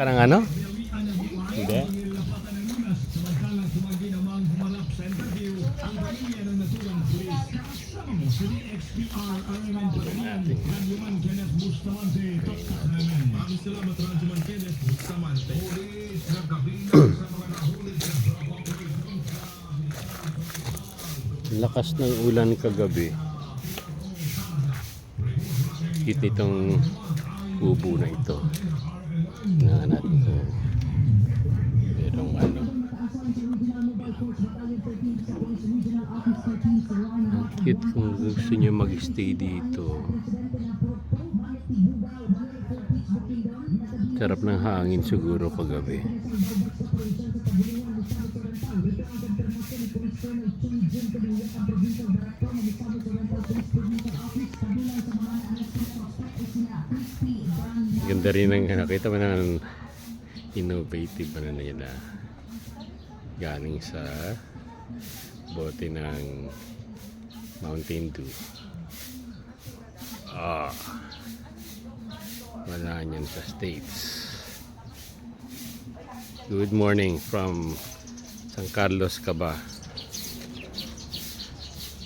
ka ng ano? Hindi. Lakas ng ulan kagabi. Hit itong ubo na ito. Na natin ko. Merong ano. Cute kung gusto nyo mag-stay dito. Sarap ng hangin siguro kagabi. Ganda rin ng nakita mo na ng innovative ano yun na galing sa bote ng Mountain Dew. Ah. Wala niyan sa States. Good morning from San Carlos, Caba.